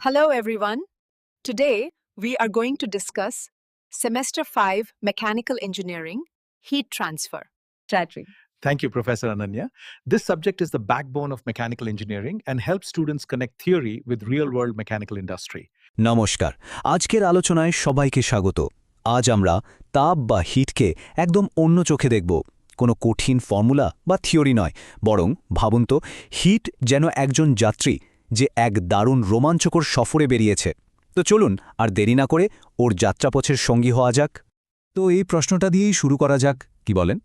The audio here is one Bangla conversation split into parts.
Hello, everyone. Today, we are going to discuss Semester 5 Mechanical Engineering Heat Transfer. Patrick. Thank you, Professor Ananya. This subject is the backbone of mechanical engineering and helps students connect theory with real world mechanical industry. নমস্কার আজকের আলোচনায় সবাইকে স্বাগত আজ আমরা তাপ বা হিটকে একদম অন্য চোখে দেখব কোনো কঠিন ফর্মুলা বা থিওরি নয় বরং ভাবুন তো হিট যেন একজন যাত্রী যে এক দারুণ রোমাঞ্চকর সফরে বেরিয়েছে। তো চলুন আর দেরি না করে ওর যাত্রাপথের সঙ্গী হওয়া যাক। তো এই প্রশ্নটা দিয়েই শুরু করা যাক, কি বলেন?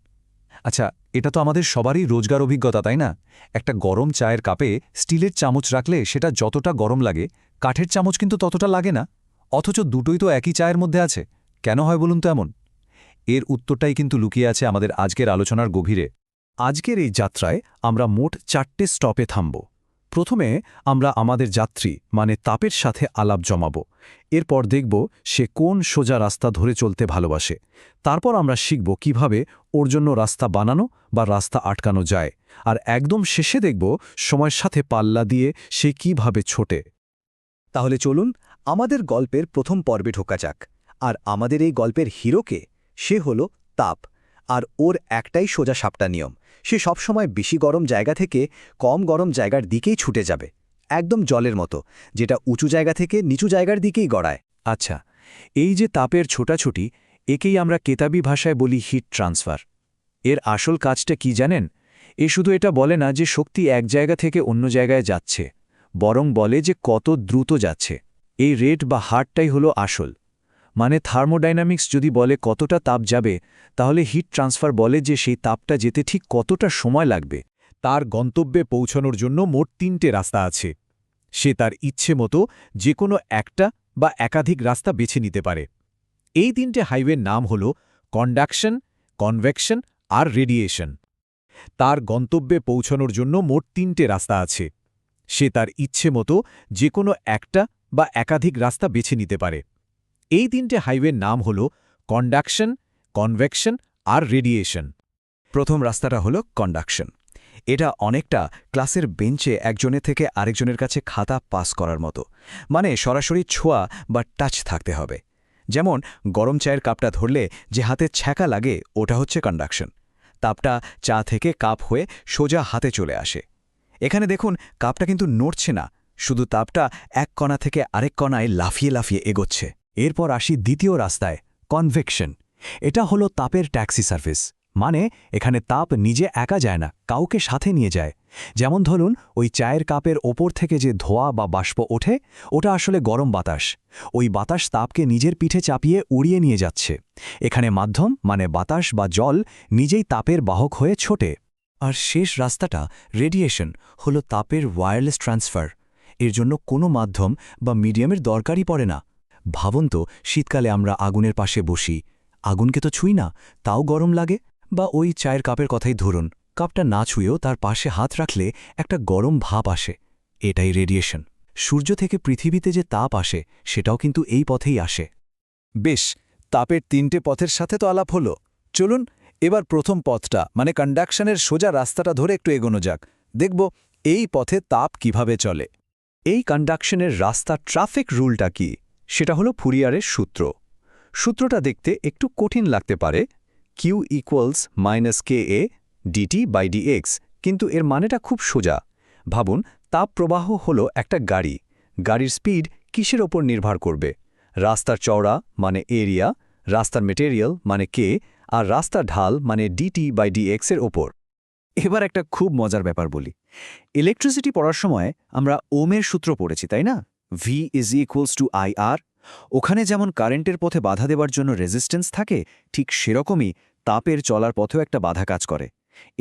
আচ্ছা এটা তো আমাদের সবারই রোজগার অভিজ্ঞতা, তাই না? একটা গরম চায়ের কাপে স্টিলের চামচ রাখলে সেটা যতটা গরম লাগে, কাঠের চামচ কিন্তু ততটা লাগে না। অথচ দুটোই তো একই চায়ের মধ্যে আছে। কেন হয় বলুন তো এমন? এর উত্তরটাই কিন্তু লুকিয়ে আছে আমাদের আজকের আলোচনার গভীরে। আজকের এই যাত্রায় আমরা মোট চারটে স্টপে থামব। প্রথমে আমরা আমাদের যাত্রী মানে তাপের সাথে আলাপ জমাব। এরপর দেখব সে কোন সোজা রাস্তা ধরে চলতে ভালোবাসে। তারপর আমরা শিখব কীভাবে ওর জন্য রাস্তা বানানো বা রাস্তা আটকানো যায়। আর একদম শেষে দেখব সময়ের সাথে পাল্লা দিয়ে সে কীভাবে ছোটে। তাহলে চলুন আমাদের গল্পের প্রথম পর্বে ঢোকা যাক। আর আমাদের এই গল্পের হিরোকে সে হল তাপ। আর ওর একটাই সোজা সাপটা নিয়ম, সে সবসময় বেশি গরম জায়গা থেকে কম গরম জায়গার দিকেই ছুটে যাবে, একদম জলের মতো, যেটা উঁচু জায়গা থেকে নিচু জায়গার দিকেই গড়ায়। আচ্ছা এই যে তাপের ছোটাছুটি, একেই আমরা কেতাবি ভাষায় বলি হিট ট্রান্সফার। এর আসল কাজটা কি জানেন? এ শুধু এটা বলে না যে শক্তি এক জায়গা থেকে অন্য জায়গায় যাচ্ছে, বরং বলে যে কত দ্রুত যাচ্ছে। এই রেট বা হারটাই হলো আসল। মানে থার্মোডাইনামিক্স যদি বলে কতটা তাপ যাবে, তাহলে হিট ট্রান্সফার বলে যে সেই তাপটা যেতে ঠিক কতটা সময় লাগবে। তার গন্তব্যে পৌঁছানোর জন্য মোট তিনটে রাস্তা আছে। সে তার ইচ্ছে মতো যে কোনো একটা বা একাধিক রাস্তা বেছে নিতে পারে। এই তিনটে হাইওয়ের নাম হল কন্ডাকশন, কনভেকশন আর রেডিয়েশন। তার গন্তব্যে পৌঁছানোর জন্য মোট তিনটে রাস্তা আছে। সে তার ইচ্ছে মতো যে কোনো একটা বা একাধিক রাস্তা বেছে নিতে পারে। এই তিনটে হাইওয়ের নাম হল কন্ডাকশন, কনভেকশন আর রেডিয়েশন। প্রথম রাস্তাটা হল কন্ডাকশন। এটা অনেকটা ক্লাসের বেঞ্চে একজনের থেকে আরেকজনের কাছে খাতা পাস করার মতো। মানে সরাসরি ছোঁয়া বা টাচ থাকতে হবে। যেমন গরম চায়ের কাপটা ধরলে যে হাতে ছ্যাঁকা লাগে ওটা হচ্ছে কন্ডাকশন। তাপটা চা থেকে কাপ হয়ে সোজা হাতে চলে আসে। এখানে দেখুন কাপটা কিন্তু নড়ছে না, শুধু তাপটা এক কণা থেকে আরেক কণায় লাফিয়ে লাফিয়ে এগোচ্ছে। এরপর আসি দ্বিতীয় রাস্তায় কনভেকশন এটা হলো তাপের ট্যাক্সি সার্ভিস মানে এখানে তাপ নিজে একা যায় না, কাউকে সাথে নিয়ে যায়। যেমন ধরুন, ওই চায়ের কাপের ওপর থেকে যে ধোয়া বা বাষ্প ওঠে, ওটা আসলে গরম বাতাস। ওই বাতাস তাপকে নিজের পিঠে চাপিয়ে উড়িয়ে নিয়ে যাচ্ছে। এখানে মাধ্যম মানে বাতাস বা জল, নিজেই তাপের বাহক হয়ে ছোটে। আর শেষ রাস্তাটা রেডিয়েশন হলো তাপের ওয়্যারলেস ট্রান্সফার এর জন্য কোনো মাধ্যম বা মিডিয়ামের দরকারই পড়ে না। ভাবুন তো শীতকালে আমরা আগুনের পাশে বসি। আগুনকে তো ছুঁই না, তাও গরম লাগে। বা ওই চায়ের কাপের কথাই ধরুন, কাপটা না ছুঁয়েও তার পাশে হাত রাখলে একটা গরম ভাব আসে। এটাই রেডিয়েশন সূর্য থেকে পৃথিবীতে যে তাপ আসে, সেটাও কিন্তু এই পথেই আসে। বেশ, তাপের তিনটে পথের সাথে তো আলাপ হলো। চলুন, এবার প্রথম পথটা মানে কন্ডাকশনের সোজা রাস্তাটা ধরে একটু এগোনো যাক। দেখব, এই পথে তাপ কীভাবে চলে। এই কন্ডাকশনের রাস্তা ট্রাফিক রুলটা কি? সেটা হলো ফুরিয়ারের সূত্র। সূত্রটা দেখতে একটু কঠিন লাগতে পারে Q equals minus K A dT by dx কিন্তু এর মানেটা খুব সোজা। ভাবুন, তাপ প্রবাহ হলো একটা গাড়ি। গাড়ির স্পিড কিসের ওপর নির্ভর করবে? রাস্তার চওড়া মানে এরিয়া রাস্তার মেটেরিয়াল মানে কে আর রাস্তার ঢাল মানে ডিটি বাই ডিএক্স এর ওপর। এবার একটা খুব মজার ব্যাপার বলি। ইলেকট্রিসিটি পড়ার সময় আমরা ওমের সূত্র পড়েছি, তাই না? V is equals to I R ওখানে যেমন কারেন্টের পথে বাধা দেবার জন্য রেজিস্ট্যান্স থাকে, ঠিক সেরকমই তাপের চলার পথেও একটা বাধা কাজ করে।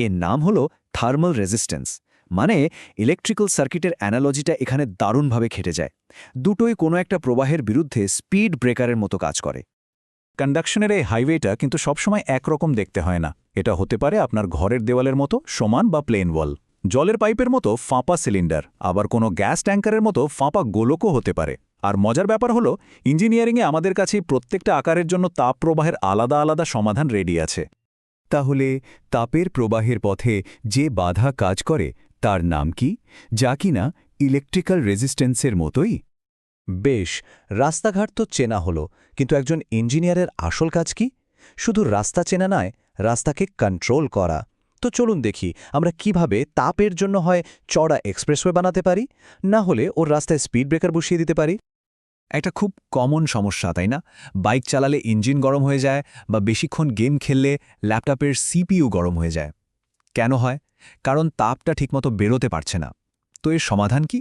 এর নাম হল থার্মাল রেজিস্ট্যান্স মানে ইলেকট্রিক্যাল সার্কিটের অ্যানালজিটা এখানে দারুণভাবে খেটে যায়। দুটোই কোনো একটা প্রবাহের বিরুদ্ধে স্পিড ব্রেকারের মতো কাজ করে। কন্ডাকশনের এই হাইওয়েটা কিন্তু সবসময় একরকম দেখতে হয় না। এটা হতে পারে আপনার ঘরের দেওয়ালের মতো সমান বা প্লেন ওয়াল জলের পাইপের মতো ফাঁপা সিলিন্ডার, আবার কোনো গ্যাস ট্যাঙ্কারের মতো ফাঁপা গোলকও হতে পারে। আর মজার ব্যাপার হলো, ইঞ্জিনিয়ারিংয়ে আমাদের কাছে প্রত্যেকটা আকারের জন্য তাপ প্রবাহের আলাদা আলাদা সমাধান রেডি আছে। তাহলে তাপের প্রবাহের পথে যে বাধা কাজ করে, তার নাম কি? যা কিনা ইলেকট্রিক্যাল রেজিস্ট্যান্সের মতোই? বেশ, রাস্তাঘাট তো চেনা হলো, কিন্তু একজন ইঞ্জিনিয়ারের আসল কাজ কি? শুধু রাস্তা চেনা নয়, রাস্তাকে কন্ট্রোল করা। তো চলুন দেখি, আমরা কীভাবে তাপের জন্য হয় চড়া এক্সপ্রেসওয়ে বানাতে পারি? না হলে ওর রাস্তায় স্পিড ব্রেকার বসিয়ে দিতে পারি? একটা খুব কমন সমস্যা, তাই না? বাইক চালালে ইঞ্জিন গরম হয়ে যায় বা বেশিক্ষণ গেম খেললে ল্যাপটপের সিপিইউ গরম হয়ে যায়। কেন হয়? কারণ তাপটা ঠিকমতো বেরোতে পারছে না। তো এর সমাধান কি?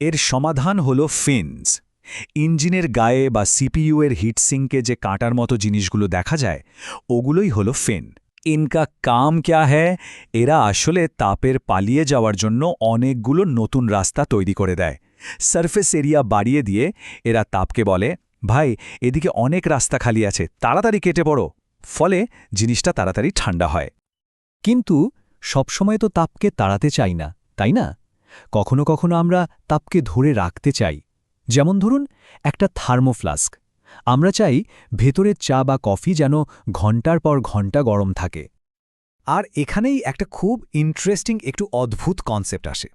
এর সমাধান হল ফিনস ইঞ্জিনের গায়ে বা সিপিইউ এর হিটসিঙ্কে যে কাঁটার মতো জিনিসগুলো দেখা যায়, ওগুলোই হল ফিন ইনকা কাম ক্যা হ্যায় এরা আসলে তাপের পালিয়ে যাওয়ার জন্য অনেকগুলো নতুন রাস্তা তৈরি করে দেয়। সারফেস এরিয়া বাড়িয়ে দিয়ে এরা তাপকে বলে, ভাই, এদিকে অনেক রাস্তা খালি আছে, তাড়াতাড়ি কেটে পড়ো। ফলে জিনিসটা তাড়াতাড়ি ঠান্ডা হয়। কিন্তু সবসময় তো তাপকে তাড়াতে চাই না, তাই না? কখনো কখনো আমরা তাপকে ধরে রাখতে চাই। যেমন ধরুন, একটা থার্মোফ্লাস্ক। আমরা চাই ভেতরের চা বা কফি যেন ঘণ্টার পর ঘণ্টা গরম থাকে। আর এখানেই একটা খুব ইন্টারেস্টিং একটু অদ্ভুত কনসেপ্ট আসে।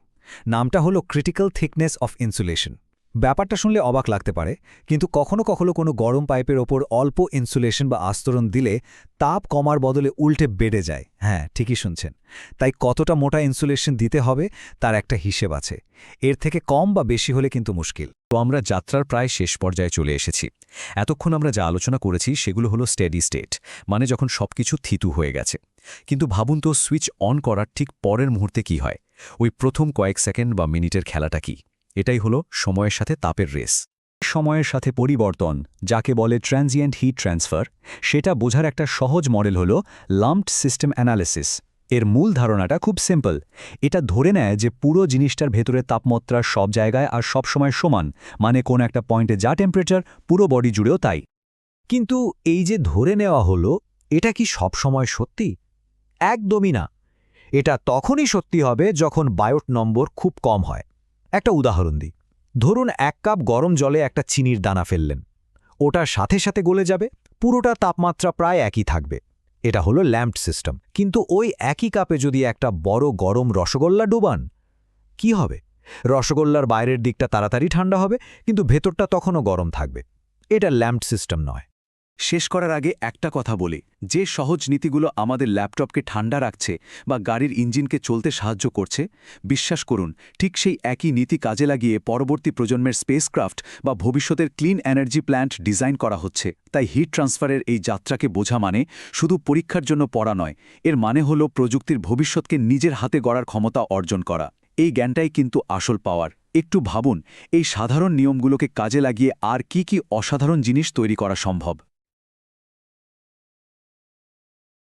নামটা হলো ক্রিটিক্যাল থিকনেস অফ ইনসুলেশন ব্যাপারটা শুনলে অবাক লাগতে পারে, কিন্তু কখনো কখনো কোনো গরম পাইপের ওপর অল্প ইনসুলেশন বা আস্তরণ দিলে তাপ কমার বদলে উল্টে বেড়ে যায়। হ্যাঁ ঠিকই শুনছেন। তাই কতটা মোটা ইনসুলেশন দিতে হবে তার একটা হিসেব আছে। এর থেকে কম বা বেশি হলে কিন্তু মুশকিল। তো আমরা যাত্রার প্রায় শেষ পর্যায়ে চলে এসেছি। এতক্ষণ আমরা যা আলোচনা করেছি সেগুলো হলো স্টেডি স্টেট মানে যখন সবকিছু থিতু হয়ে গেছে। কিন্তু ভাবুন তো সুইচ অন করার ঠিক পরের মুহূর্তে কি হয়? ওই প্রথম কয়েক সেকেন্ড বা মিনিটের খেলাটা কি? এটাই হলো সময়ের সাথে তাপের রেস। সময়ের সাথে পরিবর্তন, যাকে বলে ট্রানজিয়েন্ট হিট ট্রান্সফার সেটা বোঝার একটা সহজ মডেল হল লাম্পড সিস্টেম অ্যানালিসিস এর মূল ধারণাটা খুব সিম্পল এটা ধরে নেয় যে পুরো জিনিসটার ভেতরে তাপমাত্রা সব জায়গায় আর সব সময় সমান মানে কোন একটা পয়েন্টে যা টেম্পারেচার পুরো বডি জুড়েও তাই। কিন্তু এই যে ধরে নেওয়া হলো, এটা কি সব সময় সত্যি? একদমই না। এটা তখনই সত্যি হবে যখন বায়োট নম্বর খুব কম হয়। একটা উদাহরণ দিই। ধরুন এক কাপ গরম জলে একটা চিনির দানা ফেললেন। ওটার সাথে সাথে গলে যাবে, পুরোটা তাপমাত্রা প্রায় একই থাকবে। এটা হলো ল্যাম্পড সিস্টেম। কিন্তু ওই একই কাপে যদি একটা বড় গরম রসগোল্লা ডুবান, কি হবে? রসগোল্লার বাইরের দিকটা তাড়াতাড়ি ঠান্ডা হবে, কিন্তু ভেতরটা তখনও গরম থাকবে। এটা ল্যাম্পড সিস্টেম নয়। শেষ করার আগে একটা কথা বলি। যে সহজ নীতিগুলো আমাদের ল্যাপটপকে ঠান্ডা রাখছে বা গাড়ির ইঞ্জিনকে চলতে সাহায্য করছে, বিশ্বাস করুন, ঠিক সেই একই নীতি কাজে লাগিয়ে পরবর্তী প্রজন্মের স্পেসক্রাফট বা ভবিষ্যতের ক্লিন এনার্জি প্ল্যান্ট ডিজাইন করা হচ্ছে। তাই হিট ট্রান্সফারের এই যাত্রাকে বোঝা মানে শুধু পরীক্ষার জন্য পড়া নয়, এর মানে হল প্রযুক্তির ভবিষ্যৎকে নিজের হাতে গড়ার ক্ষমতা অর্জন করা। এই জ্ঞানটাই কিন্তু আসল পাওয়ার একটু ভাবুন, এই সাধারণ নিয়মগুলোকে কাজে লাগিয়ে আর কি কি অসাধারণ জিনিস তৈরি করা সম্ভব?